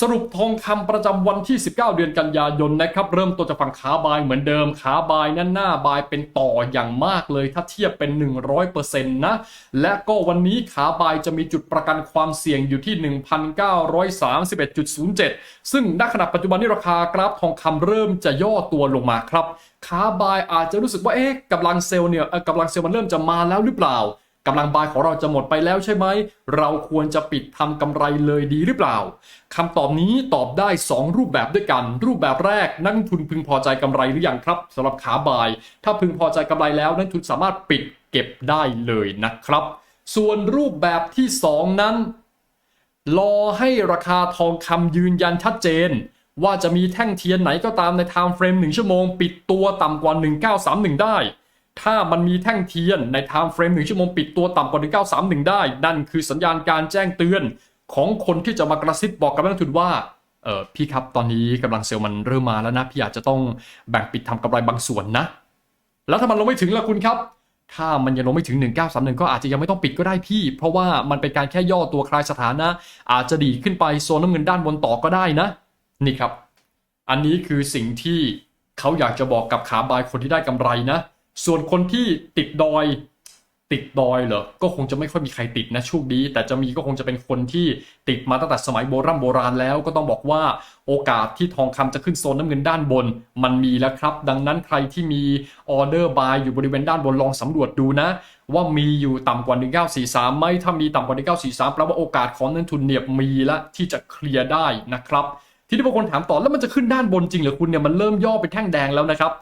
สรุปทองคำประจำวันที่ 19 เดือนกันยายนนะครับ เริ่มต้นจากฝั่งขาบายเหมือนเดิมขาบายนั้นหน้าบายเป็นต่ออย่างมากเลย ถ้าเทียบเป็น 100%นะและก็วันนี้ขาบายจะมีจุดประกันความเสี่ยงอยู่ที่ 1,931.07 ซึ่งณขณะปัจจุบันนี้ราคากราฟทองคำเริ่มจะย่อตัวลงมาครับขาบายอาจจะรู้สึกว่าเอ๊ะกำลังเซลล์เนี่ยเออกำลังเซลล์มันเริ่มจะมาแล้วหรือเปล่า กำลังบายของเราจะหมดไปแล้วใช่ไหม เราควรจะปิดทำกำไรเลยดีหรือเปล่าคำตอบนี้ตอบได้ 2 รูปแบบด้วยกัน รูปแบบแรกนักลงทุนพึงพอใจกำไรหรือยังครับสำหรับขาบาย ถ้าพึงพอใจกำไรแล้วนักลงทุนสามารถปิดเก็บได้เลยนะครับ ส่วนรูปแบบที่ 2 นั้น รอให้ราคาทองคำยืนยันชัดเจน ว่าจะมีแท่งเทียนไหนก็ตามใน time frame 1ชั่วโมง ปิดตัวต่ำกว่า 1931 ได้ ถ้ามันมีแท่งเทียนใน time frame 1ชั่วโมงปิดตัวต่ำกว่า1931 ได้ นั่นคือสัญญาณการแจ้งเตือนของคนที่จะมากระซิบบอกกับนักลงทุนว่าเออพี่ครับตอนนี้กำลังเซลล์มันเริ่มมาแล้วนะ พี่อาจจะต้องแบ่งปิดทำกำไรบางส่วนนะ แล้วถ้ามันลงไม่ถึงล่ะคุณครับ ถ้ามันยังลงไม่ถึง 1931 ก็อาจจะยังไม่ต้องปิดก็ได้พี่ เพราะว่ามันเป็นการแค่ย่อตัวคลายสถานะ อาจจะดีขึ้นไปโซนน้ำเงินด้านบนต่อก็ได้นะ นี่ครับ อันนี้คือสิ่งที่เขาอยากจะบอกกับขาบายคนที่ได้กำไรนะ ส่วนคนที่ติดดอย ติดดอยเหรอ ก็คงจะไม่ค่อยมีใครติดนะช่วงนี้แต่จะมีก็คงจะเป็นคนที่ติดมาตั้งแต่สมัยโบราณโบราณแล้ว ก็ต้องบอกว่าโอกาสที่ทองคำจะขึ้นโซนน้ำเงินด้านบน มันมีแล้วครับ ดังนั้นใครที่มีออเดอร์บายอยู่บริเวณด้านบนลองสำรวจดูนะ ว่ามีอยู่ต่ำกว่า 1943ไหมถ้ามีต่ำกว่า 1943แปลว่าโอกาสของนักลงทุนเนี่ยมีละที่จะเคลียร์ได้นะครับ ที่ที่บางคนถามต่อแล้วมันจะขึ้นด้านบนจริงหรือคุณเนี่ยมันเริ่มย่อเป็นแท่งแดงแล้วนะครับ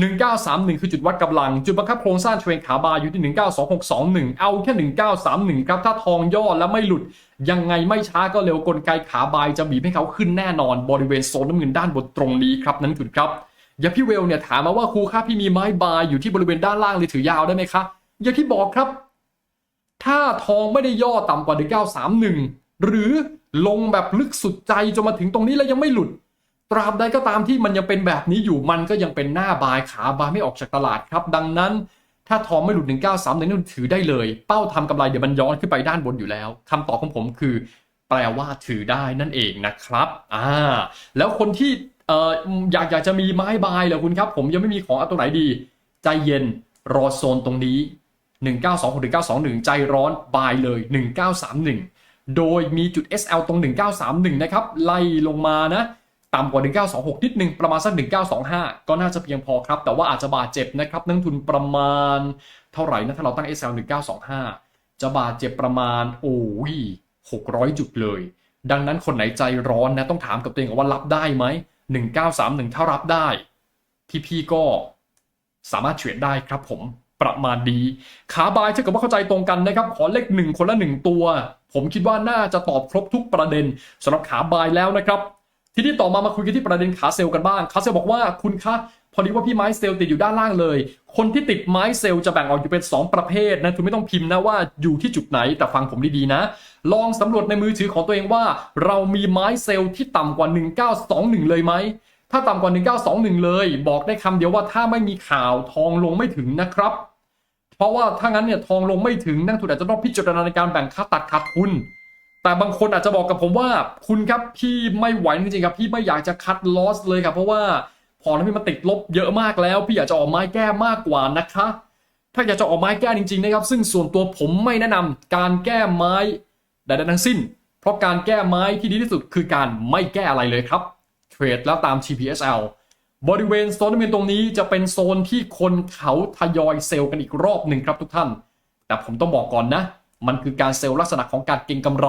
1931 คือจุดวัดกำลัง จุดบังคับโครงสร้างเทรนขาบาอยู่ที่ 192621 เอาแค่ 1931 ครับ ถ้าทองย่อแล้วไม่หลุด ยังไงไม่ช้าก็เร็วกลไกขาบายจะบีบให้เขาขึ้นแน่นอนบริเวณโซนน้ำเงินด้านบนตรงนี้ครับนั้นคุณครับ อย่าพี่เวลเนี่ยถามมาว่าครูครับพี่มีไม้บายอยู่ที่บริเวณด้านล่างเลยถือยาวได้ไหมคะอย่างที่บอกครับ ถ้าทองไม่ได้ย่อต่ำกว่า 1931 หรือลงแบบลึกสุดใจจนมาถึงตรงนี้แล้วยังไม่หลุด ตราบใดก็ตามที่มันยังเป็นแบบนี้อยู่มันก็ยังเป็นหน้าบายขาบายไม่ออกจากตลาดครับ ดังนั้นถ้าทองไม่หลุด 193เนี่ยนถือได้เลย เป้าทำกำไรเดี๋ยวมันย้อนขึ้นไปด้านบนอยู่แล้วคำตอบของผมคือ แปลว่าถือได้นั่นเองนะครับอ่าแล้วคนที่เอ่ออยากอยากจะมีไม้บายเหรอคุณครับ ผมยังไม่มีของเอาตัวไหนดี ใจเย็นรอโซนตรงนี้ 1926 1921 ใจร้อนบายเลย 1931 โดยมีจุด SL ตรง 1931 นะครับ ไล่ลงมานะ ต่ำกว่า 1926 นิดนึงประมาณสัก 1925 ก็น่าจะเพียงพอครับ แต่ว่าอาจจะบาดเจ็บนะครับนักลงทุนประมาณเท่าไหร่นะ ถ้าเราตั้ง SL 1925 จะบาดเจ็บประมาณโอ้ย600 จุดเลย ดังนั้นคนไหนใจร้อนนะต้องถามกับตัวเองว่ารับได้ไหม 1931 ถ้ารับได้ พี่ๆก็สามารถเทรดได้ครับผมประมาณนี้ขาบายถ้าเกิดว่าเข้าใจตรงกันนะครับ ขอเลขหนึ่งคนละหนึ่งตัว ผมคิดว่าน่าจะตอบครบทุกประเด็นสำหรับขาบายแล้วนะครับ ทีนี้ต่อมามาคุยกันที่ประเด็นขาเซลล์กันบ้างขาเซลล์บอกว่าคุณคะพอดีว่าพี่ไม้เซลล์ติดอยู่ด้านล่างเลย คนที่ติดไม้เซลล์จะแบ่งออกอยู่เป็น 2 ประเภทนะคุณไม่ต้องพิมพ์นะว่าอยู่ที่จุดไหนแต่ฟังผมดีๆนะ ลองสำรวจในมือถือของตัวเองว่า เรามีไม้เซลล์ที่ต่ำกว่า 1921 เลยไหมถ้าต่ำกว่า 1921 เลย บอกได้คำเดียวว่าถ้าไม่มีข่าวทองลงไม่ถึงนะครับ เพราะว่าถ้างั้นเนี่ยทองลงไม่ถึงนักทุนอาจจะต้องพิจารณาในการแบ่งค่าตัดขาดทุน แต่บางคนอาจจะบอกกับผมว่า คุณครับพี่ไม่ไหวจริงๆครับพี่ไม่อยากจะคัดลอสเลยครับเพราะว่าพอแล้วพี่มันติดลบเยอะมากแล้ว พี่อยากจะออกไม้แก้มากกว่านะคะ ถ้าอยากจะออกไม้แก้จริงๆนะครับซึ่งส่วนตัวผมไม่แนะนำการแก้ไม้ใดๆทั้งสิ้น เพราะการแก้ไม้ที่ดีที่สุดคือการไม่แก้อะไรเลยครับเทรดแล้วตาม TPSL บริเวณโซนน้ำเงินตรงนี้จะเป็นโซนที่คนเขาทยอยเซลล์กันอีกรอบหนึ่งครับทุกท่าน แต่ผมต้องบอกก่อนนะ มันคือการเซลล์ลักษณะของการเก็งกำไร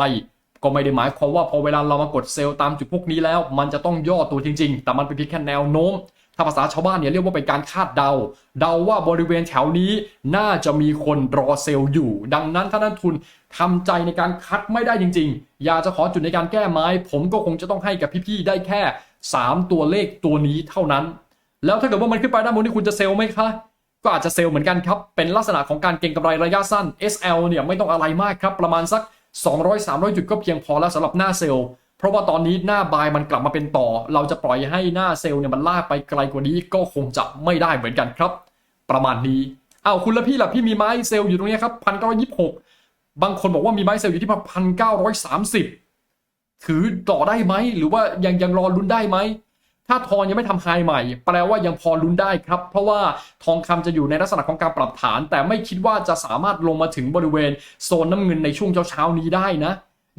ก็ไม่ได้หมายความว่าพอเวลาเรามากดเซลล์ตามจุดพวกนี้แล้ว มันจะต้องย่อตัวจริง ๆ แต่มันเป็นเพียงแค่แนวโน้ม ถ้าภาษาชาวบ้านเนี่ยเรียกว่าเป็นการคาดเดา เดาว่าบริเวณแถวนี้น่าจะมีคนรอเซลล์อยู่ ดังนั้นถ้านักทุนทำใจในการคัดไม่ได้จริง ๆ อยากจะขอจุดในการแก้ไม้ ผมก็คงจะต้องให้กับพี่ๆได้แค่ 3 ตัวเลขตัวนี้เท่านั้น แล้วถ้าเกิดว่ามันขึ้นไปด้านบนนี่คุณจะเซลล์ไหมคะ ก็อาจจะเซลล์เหมือนกันครับ เป็นลักษณะของการเก็งกำไรระยะสั้น SL เนี่ยไม่ต้องอะไรมากครับ ประมาณสัก 200-300 จุดก็เพียงพอแล้วสำหรับหน้าเซลล์ เพราะว่าตอนนี้หน้าบายมันกลับมาเป็นต่อ เราจะปล่อยให้หน้าเซลล์เนี่ยมันลากไปไกลกว่านี้ก็คงจะไม่ได้เหมือนกันครับ ประมาณนี้อ้าวคุณและพี่ล่ะพี่มีไม้เซลล์อยู่ตรงนี้ครับพันเก้าร้อยยี่สิบหกบางคนบอกว่ามีไม้เซลล์อยู่ที่พันเก้าร้อยสามสิบถือต่อได้ไหมหรือว่ายังยังรอลุ้นได้ไหม ถ้าทองยังไม่ทำไฮใหม่ แปลว่ายังพอลุ้นได้ครับ เพราะว่าทองคำจะอยู่ในลักษณะของการปรับฐาน แต่ไม่คิดว่าจะสามารถลงมาถึงบริเวณโซนน้ำเงินในช่วงเช้าๆนี้ได้นะ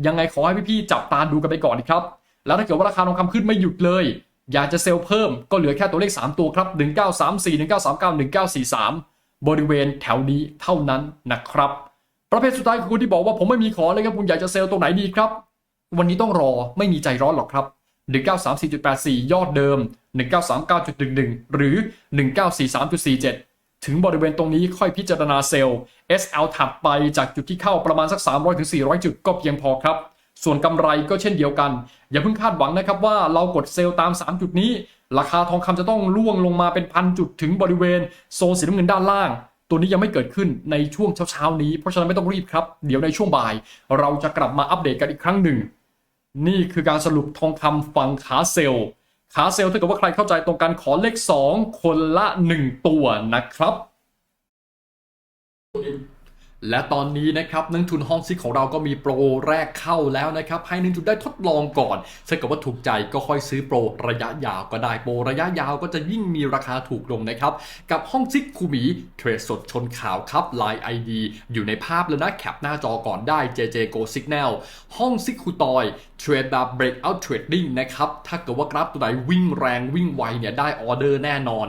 ยังไงขอให้พี่ๆจับตาดูกันไปก่อนครับ แล้วถ้าเกิดว่าราคาทองคำขึ้นไม่หยุดเลย อยากจะเซลล์เพิ่มก็เหลือแค่ตัวเลข 3 ตัวครับ 1934 1939 1943 บริเวณแถวนี้เท่านั้นนะครับ ประเภทสุดท้ายคือคุณที่บอกว่าผมไม่มีขอเลยครับคุณอยากจะเซลล์ตัวไหนดีครับ วันนี้ต้องรอไม่มีใจร้อนหรอกครับ 1934.84 ยอดเดิม 1939.11 หรือ 1943.47 ถึงบริเวณตรงนี้ค่อยพิจารณาเซลล์ SL ถัดไปจากจุดที่เข้าประมาณสัก 300-400 จุดก็เพียงพอครับส่วนกำไรก็เช่นเดียวกัน อย่าเพิ่งคาดหวังนะครับว่าเรากดเซลล์ตาม 3 จุดนี้ ราคาทองคำจะต้องล่วงลงมาเป็นพันจุดถึงบริเวณโซนสีน้ำเงินด้านล่าง ตัวนี้ยังไม่เกิดขึ้นในช่วงเช้าๆนี้ เพราะฉะนั้นไม่ต้องรีบครับ เดี๋ยวในช่วงบ่าย เราจะกลับมาอัปเดตกันอีกครั้งหนึ่ง นี่คือการสรุปทองคำฝั่งขาเซลล์ขาเซลล์ถ้าเกิดว่าใครเข้าใจตรงกันขอเลข 2 คนละ 1 ตัวนะครับ และตอนนี้นะครับนักทุนห้องซิกของเราก็มีโปรแรกเข้าแล้วนะครับ ให้นักทุนได้ทดลองก่อนถ้าเกิดว่าถูกใจก็ค่อยซื้อโปรระยะยาวก็ได้โปรระยะยาวก็จะยิ่งมีราคาถูกลงนะครับ กับห้องซิกคูหมีเทรดสดชนข่าวครับ Line ID อยู่ในภาพแล้วนะแคปหน้าจอก่อนได้ JJ Go Signal ห้องซิกคูตอยเทรดแบบ breakout trading นะครับถ้าเกิดว่ากราฟตัวไหนวิ่งแรงวิ่งไวเนี่ยได้ออเดอร์แน่นอน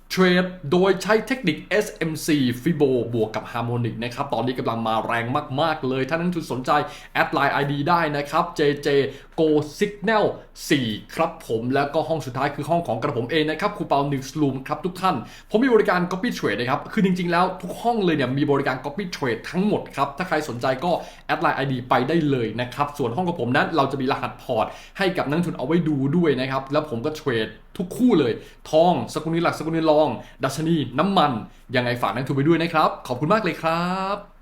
เทรดโดยใช้เทคนิค SMC Fibo บวกกับ Harmonic นะครับ ตอนนี้กำลังมาแรงมาก ๆ เลย ถ้านักทุนสนใจแอดไลน์ ID ได้นะครับ JJ Go Signal 4 ครับผมแล้วก็ห้องสุดท้ายคือห้องของกระผมเองนะครับคูเปา Newsroom ครับทุกท่าน ผมมีบริการ Copy Trade นะครับ คือจริง ๆ แล้วทุกห้องเลยเนี่ยมีบริการ Copy Trade ทั้งหมดครับ ถ้าใครสนใจก็แอดไลน์ ID ไปได้เลยนะครับ ส่วนห้องของผมนั้นเราจะมีรหัสพอร์ตให้กับนักทุนเอาไว้ดูด้วยนะครับแล้วผมก็เทรดทุกคู่เลย ทอง สกุลเงินหลัก สกุลเงินรอง ดัชนี น้ำมัน ยังไงฝากนักลงทุนไปด้วยนะครับ ขอบคุณมากเลยครับ